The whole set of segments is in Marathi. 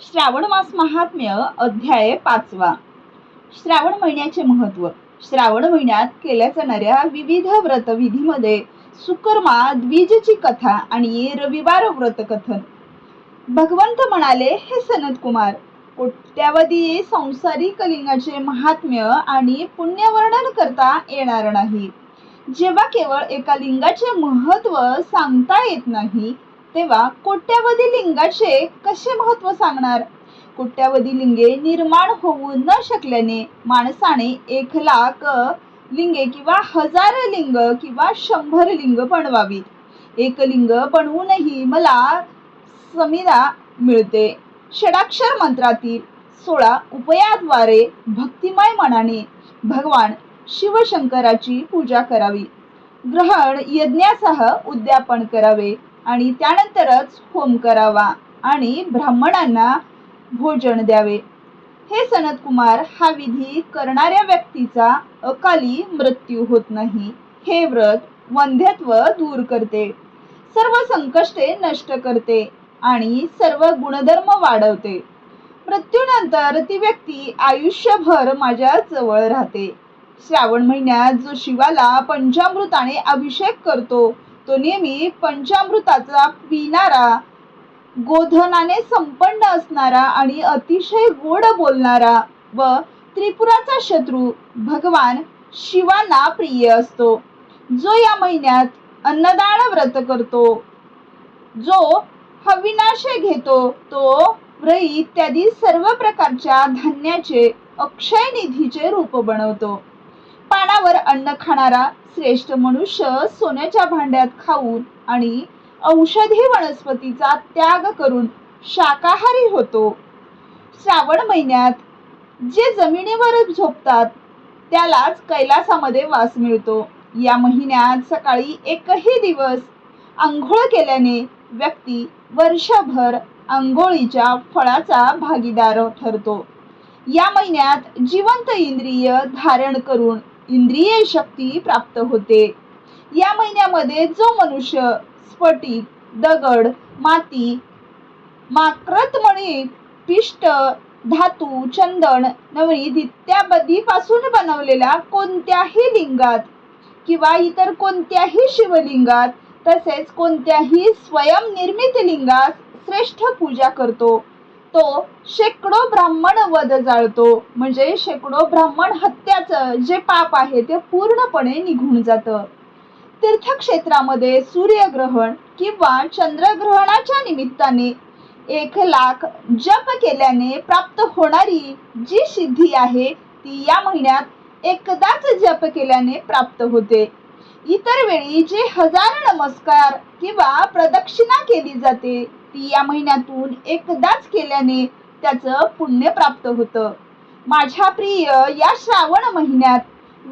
श्रावण मास महात्म्य अध्याय पाचवा. श्रावण महिन्याचे महत्त्व. श्रावण महिन्यात केल्या जाणाऱ्या विविध व्रतविधीमध्ये सुकर्मा द्विजची कथा आणि रविवार व्रत कथन भगवंत म्हणाले हे सनत कुमार कोट्यावधी संसारिक लिंगाचे महात्म्य आणि पुण्यवर्णन करता येणार नाही. जेव्हा केवळ एका लिंगाचे महत्त्व सांगता येत नाही तेव्हा कोट्यावधी लिंगाचे कसे महत्त्व सांगणार? कोट्यावधी लिंगे निर्माण होऊ न शकल्याने माणसाने एक लाख लिंगे किंवा हजार लिंग किंवा शंभर लिंग बनवावीत एक लिंग बनवूनही मला समिधा मिळते. षडाक्षर मंत्रातील सोळा उपायाद्वारे भक्तिमय मनाने भगवान शिवशंकराची पूजा करावी. ग्रहण यज्ञासह उद्यापन करावे. आणि त्यानंतरच होम करावा आणि ब्राह्मणांना भोजन द्यावे. हे सनत कुमार हा विधी करणाऱ्या व्यक्तीचा अकाली मृत्यू होत नाही. हे व्रत वंध्यत्व दूर करते. सर्व संकष्टे नष्ट करते आणि सर्व गुणधर्म वाढवते. मृत्यूनंतर ती व्यक्ती आयुष्यभर माझ्या जवळ राहते. श्रावण महिन्यात जो शिवाला पंचामृताने अभिषेक करतो तो नेहमी पंचामृताचा पिणारा गोधनाने संपन्न असणारा आणि अतिशय गोड बोलणारा व त्रिपुराचा शत्रू भगवान शिवांना प्रिय असतो. जो या महिन्यात अन्नदान व्रत करतो जो हविनाशय घेतो तो व्रई इत्यादी सर्व प्रकारच्या धान्याचे अक्षय निधीचे रूप बनवतो. पानावर अन्न खाणारा श्रेष्ठ मनुष्य सोन्याच्या भांड्यात खाऊन आणि औषधी वनस्पतीचा त्याग करून शाकाहारी होतो. श्रावण महिन्यात जे जमिनीवर झोपतात त्यालाच कैलासामध्ये वास मिळतो. या महिन्यात सकाळी एकही दिवस आंघोळ केल्याने व्यक्ती वर्षभर आंघोळीच्या फळाचा भागीदार ठरतो. या महिन्यात जिवंत इंद्रिय धारण करून इंद्रिय शक्ती प्राप्त होते. या महिन्यामध्ये जो मनुष्य स्फटिक दगड माती माक्रतमणी पिष्ट धातू चंदन नवनीत इत्यादीपासून बनवलेल्या कोणत्याही लिंगात किंवा इतर कोणत्याही शिवलिंगात तसेच कोणत्याही स्वयंनिर्मित लिंगात श्रेष्ठ पूजा करतो. तो शेकडो ब्राह्मण वध जाळतो. म्हणजे शेकडो ब्राह्मण हत्याचं जे पाप आहे ते पूर्णपणे निघून जातं. तीर्थक्षेत्रामध्ये सूर्यग्रहण किंवा चंद्रग्रहणाच्या निमित्ताने एक लाख जप केल्याने प्राप्त होणारी जी सिद्धी आहे ती या महिन्यात एकदाच जप केल्याने प्राप्त होते. इतर वेळी जे हजार नमस्कार किंवा प्रदक्षिणा केली जाते ती या महिन्यातून एकदाच केल्याने त्याचं पुण्य प्राप्त होतं. माझ्या प्रिय या श्रावण महिन्यात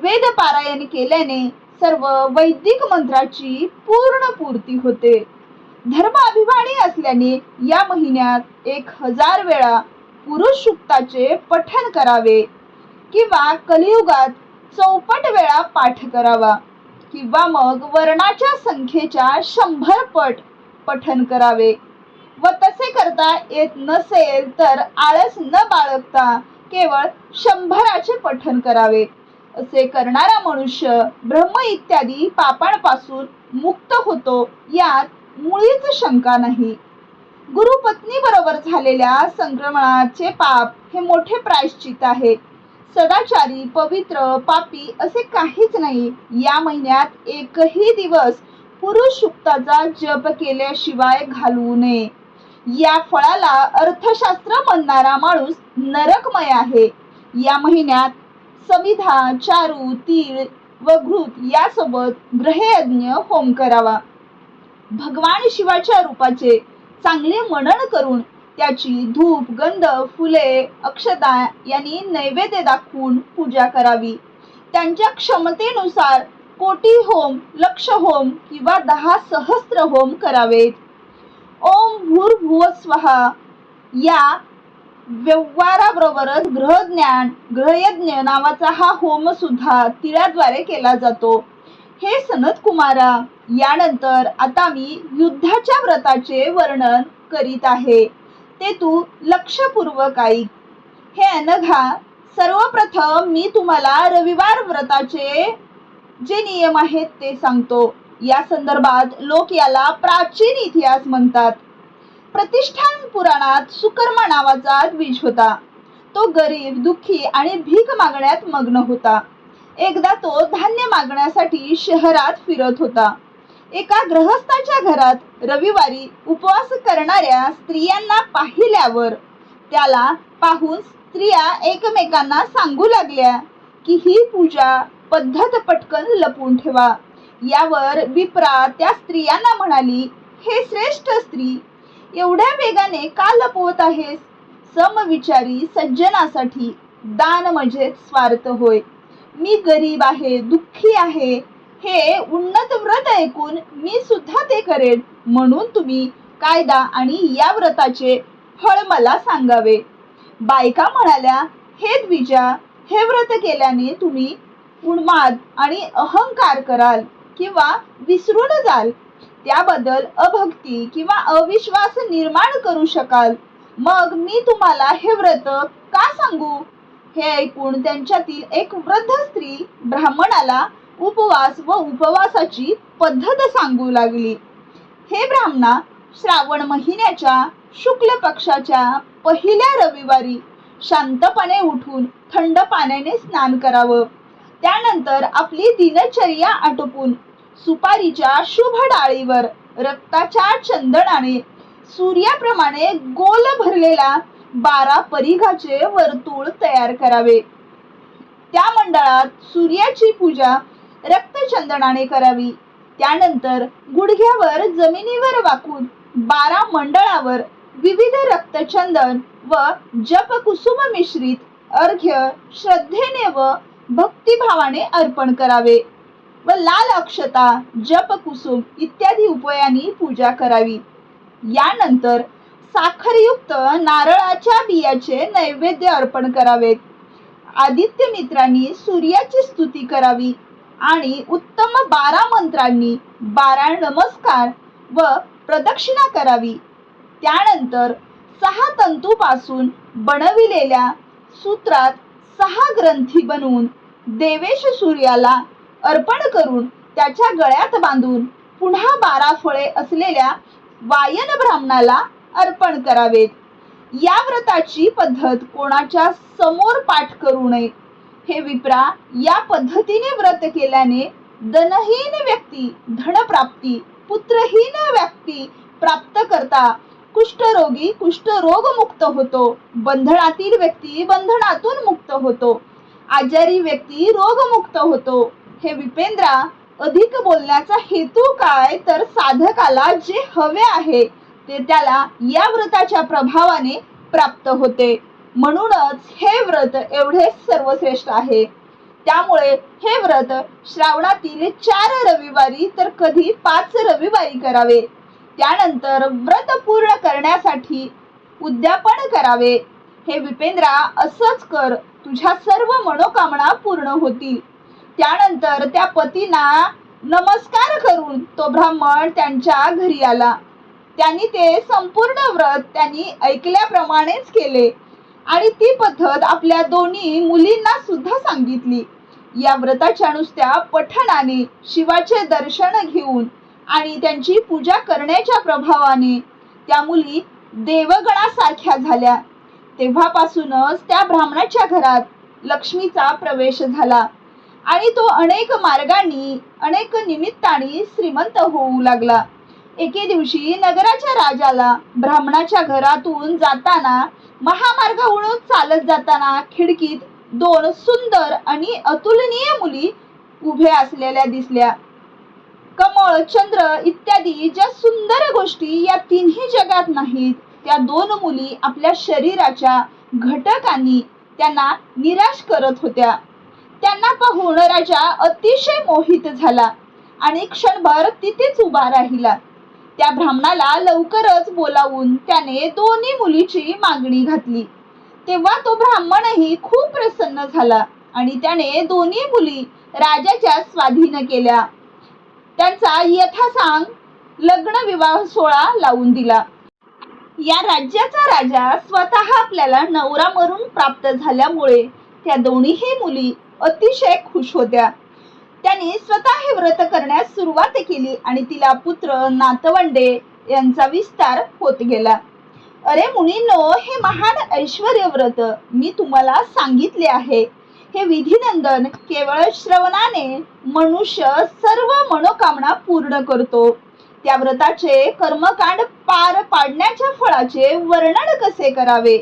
वेद पारायण केल्याने सर्व वैदिक मंत्राची पूर्ण पूर्ती होते. धर्म अभिमानी असल्याने या महिन्यात एक हजार वेळा पुरुष सुक्ताचे पठन करावे किंवा कलियुगात चौपट वेळा पाठ करावा किंवा मग वर्णाच्या संख्येच्या शंभर पट पठन करावे. व तसे करता येत नसेल तर आळस न बाळगता केवळ शंभराचे पठन करावे. असे करणारा मनुष्य ब्रह्म इत्यादी पापांपासून मुक्त होतो यात मुळीच शंका नाही. गुरुपत्नी बरोबर झालेल्या संक्रमणाचे पाप हे मोठे प्रायश्चित आहे. सदाचारी पवित्र पापी असे काहीच नाही. या महिन्यात एकही दिवस पुरुष सुक्ताचा जप केल्याशिवाय घालवू नये. या फळाला अर्थशास्त्र म्हणणारा माणूस नरकमय आहे. या महिन्यात समिधा चारू तीळ व घृत यासोबत ग्रहयज्ञ होम करावा. भगवान शिवाच्या रूपाचे चांगले मनन करून त्याची धूप गंध फुले अक्षता यांनी नैवेद्य दाखवून पूजा करावी. त्यांच्या क्षमतेनुसार कोटी होम लक्ष होम किंवा दहा सहस्त्र होम करावेत. ओम भूर्भुव स्वहा या व्यवहाराबरोबरच ग्रहज्ञान ग्रहयज्ञ नावाचा हा होम सुद्धा तिळाद्वारे केला जातो. हे सनत कुमारा यानंतर आता मी युद्धाच्या व्रताचे वर्णन करीत आहे. ते तू लक्षपूर्वक ऐक. हे अनघा सर्वप्रथम मी तुम्हाला रविवार व्रताचे जे नियम आहेत ते सांगतो. या संदर्भात लोक याला प्राचीन इतिहास म्हणतात. प्रतिष्ठान पुराणात सुकर्मा नावाचा द्विज होता. तो गरीब दुःखी आणि भीक मागण्यात मग्न होता. एकदा तो धान्य मागण्यासाठी शहरात फिरत होता. एका गृहस्थाच्या घरात रविवारी उपवास करणाऱ्या स्त्रियांना पाहिल्यावर त्याला पाहून स्त्रिया एकमेकांना सांगू लागल्या की ही पूजा पद्धत पटकन लपून ठेवा. यावर विप्रा त्या स्त्रियांना म्हणाली हे श्रेष्ठ स्त्री एवढ्या वेगाने का लपवत आहेस? समविचारी सज्जनासाठी दान म्हणजे स्वार्थ होय. मी गरीब आहे दुःखी आहे. हे उन्नत व्रत ऐकून मी सुद्धा ते करेन. म्हणून तुम्ही कायदा आणि या व्रताचे फळ मला सांगावे. बायका म्हणाल्या हे द्विजा हे व्रत केल्याने तुम्ही उन्माद आणि अहंकार कराल. किंवा विसरून जाल. त्याबद्दल अभक्ती किंवा अविश्वास निर्माण करू शकाल. मग मी तुम्हाला हे व्रत का सांगू? हे ऐकून त्यांच्यातील एक वृद्ध स्त्री ब्राह्मणाला उपवास व उपवासाची पद्धत सांगू लागली. हे ब्राह्मणा श्रावण महिन्याच्या शुक्ल पक्षाच्या पहिल्या रविवारी शांतपणे उठून थंड पाण्याने स्नान करावं. त्यानंतर आपली दिनचर्या आटोपून सुपारीच्या शुभ डाळीवर रक्ताच्या चंदनाने सूर्याप्रमाणे गोल भरलेला बारा परिघाचे वर्तुळ तयार करावे. त्या मंडळात सूर्याची पूजा रक्तचंदनाने करावी. त्यानंतर गुडघ्यावर जमिनीवर वाकून बारा मंडळावर विविध रक्तचंदन व जप कुसुम मिश्रित अर्घ्य श्रद्धेने व भक्तिभावाने अर्पण करावे व लाल अक्षता जप कुसुम इत्यादी उपायांनी पूजा करावी. यानंतर साखरयुक्त नारळाच्या बियाचे नैवेद्य अर्पण करावेत आदित्य मित्रांनी सूर्याची स्तुती करावी आणि उत्तम बारा मंत्रांनी बारा नमस्कार व प्रदक्षिणा करावी. त्यानंतर सहा तंतूपासून बनविलेल्या सूत्रात सहा ग्रंथी बनवून देवेश सूर्याला अर्पण करून त्याच्या गळ्यात बांधून पुन्हा बारा फळे असलेल्या वायन ब्राह्मणाला अर्पण करावेत. या व्रताची पद्धत कोणाच्या समोर पाठ करू नये. हे विप्रा या पद्धतीने व्रत केल्याने धनहीन व्यक्ती धनप्राप्ती पुत्रहीन व्यक्ती प्राप्त करता कुष्ठरोगी कुष्ठरोग मुक्त होतो. बंधनातील व्यक्ती बंधनातून मुक्त होतो. आजारी व्यक्ती रोगमुक्त होतो. हे विपेंद्रा अधिक बोलण्याचा हेतू काय? तर साधकाला जे हवे आहे ते त्याला या व्रताच्या प्रभावाने प्राप्त होते. म्हणूनच हे व्रत एवढे सर्वश्रेष्ठ आहे. त्यामुळे हे व्रत श्रावणातील चार रविवारी तर कधी पाच रविवारी करावे. त्यानंतर व्रत पूर्ण करण्यासाठी उद्यापन करावे. हे विपेंद्रा असंच कर तुझ्या सर्व मनोकामना पूर्ण होतील. त्यानंतर त्या पतीला नमस्कार करून तो ब्राह्मण त्यांच्या घरी आला. त्यांनी ते संपूर्ण व्रत त्यांनी ऐकल्याप्रमाणेच केले आणि ती पद्धत आपल्या दोन्ही मुलींना सुद्धा सांगितली. या व्रताच्या नुसत्या पठणाने शिवाचे दर्शन घेऊन आणि त्यांची पूजा करण्याच्या प्रभावाने त्या मुली देवगणासारख्या झाल्या. तेव्हापासूनच त्या ब्राह्मणाच्या घरात लक्ष्मीचा प्रवेश झाला आणि तो अनेक मार्गांनी अनेक निमित्ताने श्रीमंत होऊ लागला. एके दिवशी नगराच्या राजाला ब्राह्मणाच्या घरातून जाताना महामार्गावरून चालत जाताना खिडकीत दोन सुंदर आणि अतुलनीय मुली उभ्या असलेल्या दिसल्या. कमळ चंद्र इत्यादी ज्या सुंदर गोष्टी या तिन्ही जगात नाहीत त्या दोन मुली आपल्या शरीराच्या घटकांनी त्यांना निराश करत होत्या. त्यांना पाहून राजा अतिशय मोहित झाला आणि क्षणभर तिथेच उभा राहिला. त्या ब्राह्मणाला लवकरच बोलावून त्याने दोन्ही मुलीची मागणी घातली. तेव्हा तो ब्राह्मणही खूप प्रसन्न झाला आणि त्याने दोन्ही मुली राजाच्या स्वाधीन केल्या. त्यांचा यथासांग लग्न विवाह सोहळा लावून दिला. या राज्याचा राजा स्वतः आपल्याला नवरा मरून प्राप्त झाल्यामुळे त्या दोन्हीही मुली अतिशय खुश होत्या. त्याने स्वतः हे व्रत करण्यास सुरुवात केली आणि तिला पुत्र नातवंडे यांचा विस्तार होत गेला. अरे मुनींनो हे महान ऐश्वर व्रत मी तुम्हाला सांगितले आहे. हे विधिनंदन केवळ श्रवणाने मनुष्य सर्व मनोकामना पूर्ण करतो. त्या व्रताचे कर्मकांड पार पाडण्याच्या फळाचे वर्णन कसे करावे?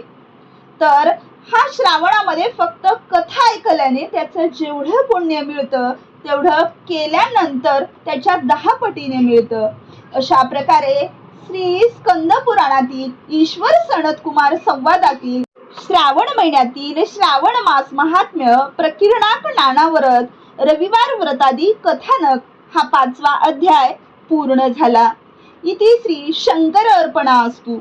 तर हा श्रावणामध्ये फक्त कथा ऐकल्याने त्याचं जेवढं पुण्य मिळतं तेवढं केल्यानंतर त्याच्या दहा पटीने मिळतं. अशा प्रकारे श्री स्कंद पुराणातील ईश्वर सनत कुमार संवादातील श्रावण महिन्यातील श्रावण मास महात्म्य प्रकिरणाक नानावरत रविवार व्रतादी कथानक हा पाचवा अध्याय पूर्ण झाला. इथे श्री शंकर अर्पणा असतो.